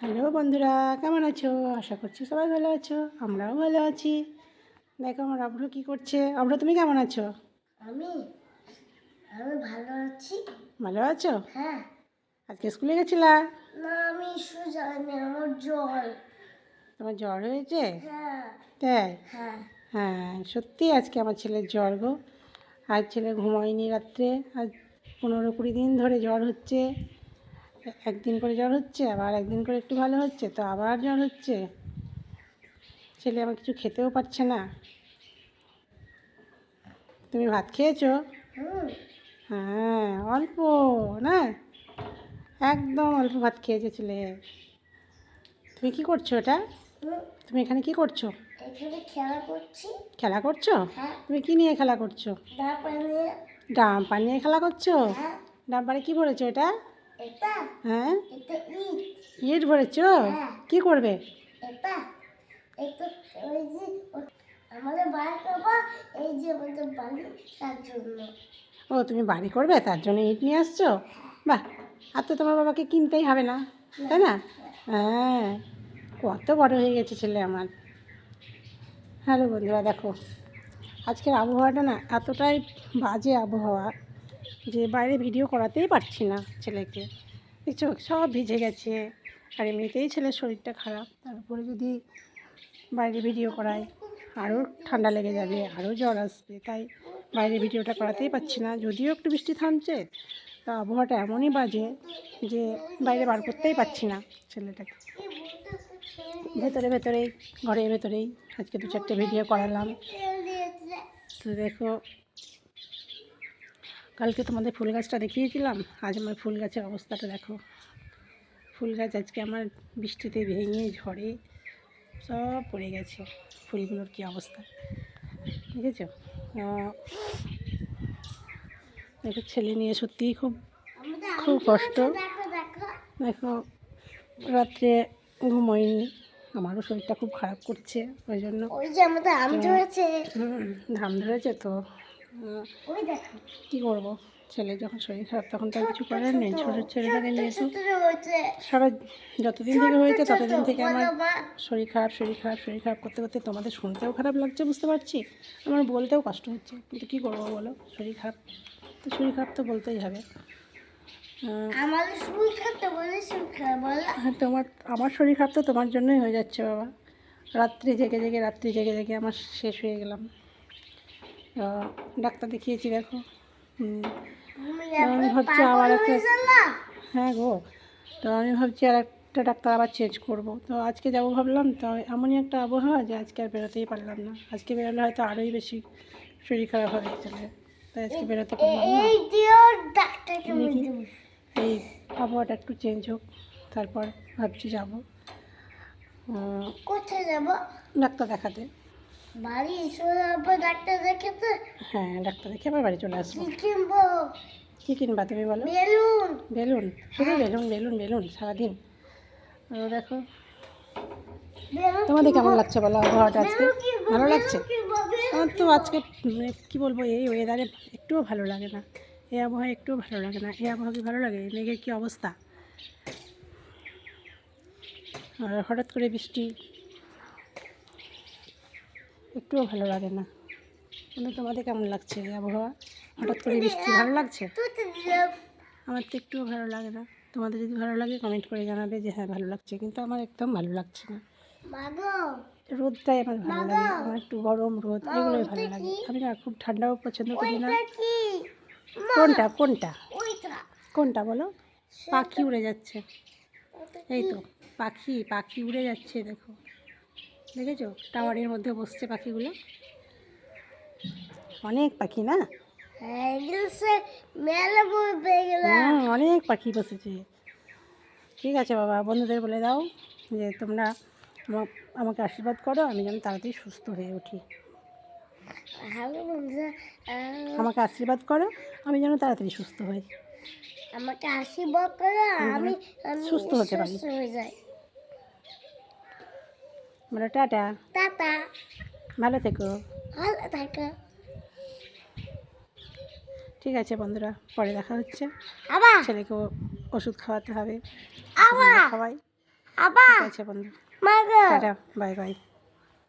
Hello বন্ধুরা কেমন আছো? আশা করছি সবাই ভালো আছো আমরাও ভালো আছি। দেখো আমার অভ্র কী করছে। অভ্র তুমি কেমন আছো? আমি আমি ভালো আছি। ভালো আছো? হ্যাঁ। আজকে স্কুলে গেছিলা? না আমি জানি আমার জ্বর। তোমার জ্বর হয়েছে? হ্যাঁ। তাই? হ্যাঁ। হ্যাঁ সত্যি আজকে আমার ছেলের জ্বর গো। আজ ছেলে ঘুমায়নি রাত্রে আজ পনেরো কুড়ি দিন ধরে জ্বর হচ্ছে। একদিন করে জ্বর হচ্ছে আবার একদিন করে একটু ভালো হচ্ছে তো আবার জ্বর হচ্ছে। ছেলে আমার কিছু খেতেও পারছে না। তুমি ভাত খেয়েছো? হ্যাঁ অল্প না? একদম অল্প ভাত খেয়েছে ছেলে। তুমি কি করছ এটা? তুমি এখানে কি করছ? খেলা করছি। খেলা করছ? হ্যাঁ। তুমি কি নিয়ে খেলা করছ? তারপরে ডাম পানি নিয়ে খেলা করছ? ডাম্পারে ডাম পানি কি ভরেছো এটা এটা? হ্যাঁ? ইট। ভরেছো? হ্যাঁ। কি করবে? ও তুমি বাড়ি করবে তার জন্য ইট নিয়ে আসছো? বাহ আর তো তোমার বাবাকে কিনতেই হবে না তাই না? হ্যাঁ কত বড় হয়ে গেছে ছেলে আমার। হ্যালো বন্ধুরা দেখো আজকের আবহাওয়াটা না এতটাই বাজে আবহাওয়া। যে বাইরে ভিডিও করাতেই পারছি না ছেলেকে। দেখছ সব ভিজে গেছে। আর এমনিতেই ছেলের শরীরটা খারাপ। তারপরে যদি বাইরে ভিডিও করায়, আরও ঠান্ডা লেগে যাবে, আরও জ্বর আসবে। তাই বাইরে ভিডিওটা করাতেই পারছি না। যদিও একটু বৃষ্টি থামছে, তা আবহাওয়াটা এমনই বাজে যে বাইরে বার করতেই পারছি না ছেলেটাকে। ভেতরে ভেতরেই, ঘরের ভেতরেই আজকে দু চারটে ভিডিও করালাম। তো দেখো কালকে তোমাদের ফুল গাছটা দেখিয়েছিলাম? আজ আমার ফুল গাছের অবস্থাটা দেখো। ফুল গাছ আজকে আমার বৃষ্টিতে ভেঙে ঝড়ে সব পড়ে গেছে। ফুলগুলোর কী অবস্থা? দেখেছ? আহ, দেখো ছেলে নিয়ে সত্যিই খুব খুব কষ্ট। দেখো রাত্রে ঘুমোয়নি আমারও শরীরটা খুব খারাপ করছে ওই জন্য। আমাদের ধরেছে তো। কী করব? ছেলে যখন শরীর খারাপ তখন তো আর কিছু করার নেই। ছোটো ছেলেটাকে নিয়ে হয়েছে। সারা যতদিন থেকে হয়েছে ততদিন থেকে আমার শরীর খারাপ শরীর খারাপ শরীর খারাপ করতে করতে তোমাদের শুনতেও খারাপ লাগছে বুঝতে পারছি? আমার বলতেও কষ্ট হচ্ছে। কিন্তু কী করব বলো? শরীর খারাপ তো শরীর খারাপ তো বলতেই হবে। হ্যাঁ তোমার আমার শরীর খারাপ তো তোমার জন্যই হয়ে যাচ্ছে বাবা। রাত্রি জেগে জেগে রাত্রি জেগে জেগে আমার শেষ হয়ে গেলাম। ডাক্তার দেখিয়েছি দেখো। আমি ভাবছি আবার একটা হ্যাঁ গো তো আমি ভাবছি আর একটা ডাক্তার আবার চেঞ্জ করব। তো আজকে যাব ভাবলাম তো এমনই একটা আবহাওয়া যে আজকে আর বেরোতেই পারলাম না। আজকে বেরোলে হয়তো আরোই বেশি শরীর খারাপ হবে চলে তাই আজকে বেরোতে পারলাম এই আবহাওয়াটা একটু চেঞ্জ হোক তারপর ভাবছি যাব। কোথায় যাব? ডাক্তার দেখাতে। বাড়ি এসে যাব ডাক্তার দেখেতে? হ্যাঁ ডাক্তার দেখে আবার বাড়ি চলে আসব। কি কিনবো? কী কিনবা তুমি বলো? বেলুন। বেলুন। শুধু বেলুন বেলুন বেলুন সারাদিন। ও দেখো। তোমাদের কেমন লাগছে বলো আবহাওয়াটা আজকে? ভালো লাগছে? আমার তো আজকে মানে কী বলব এই ওয়েদারে একটুও ভালো লাগে না। এই আবহাওয়া একটুও ভালো লাগে না। এই আবহাওয়া কি ভালো লাগে? মেঘের কী অবস্থা? আর হঠাৎ করে বৃষ্টি। একটুও ভালো লাগে না। কিন্তু তোমাদের কেমন লাগছে আবহাওয়া? হঠাৎ করে বৃষ্টি, ভালো লাগছে? আমার তো একটুও ভালো লাগে না। তোমাদের যদি ভালো লাগে কমেন্ট করে জানাবে যে হ্যাঁ ভালো লাগছে। কিন্তু আমার একদম ভালো লাগছে না। রোদটাই আমার ভালো লাগে আমার একটু গরম রোদ, এগুলোই ভালো লাগে। আমি না খুব ঠান্ডাও পছন্দ করি না। কোনটা কোনটা? কোনটা বলো? পাখি উড়ে যাচ্ছে। এই তো, পাখি পাখি উড়ে যাচ্ছে, দেখো। দেখেছ? টাওয়ারের মধ্যে বসছে পাখিগুলো। অনেক পাখি না? হ্যাঁ অনেক পাখি বসেছে। ঠিক আছে বাবা বন্ধুদের বলে দাও যে তোমরা আমাকে আশীর্বাদ করো আমি যেন তাড়াতাড়ি সুস্থ হয়ে উঠি। আমাকে আশীর্বাদ করো আমি যেন তাড়াতাড়ি সুস্থ হই। আমাকে আশীর্বাদ করো আমি সুস্থ হতে পারি। সুস্থ হয়ে যাই। বলো টাটা। টাটা। ভালো থেকো। ভালো থাকো। ঠিক আছে বন্ধুরা পরে দেখা হচ্ছে। আবার। ছেলেকে ওষুধ খাওয়াতে হবে। আবার। খাওয়াই আবার। ঠিক আছে বন্ধু। Tata bye bye.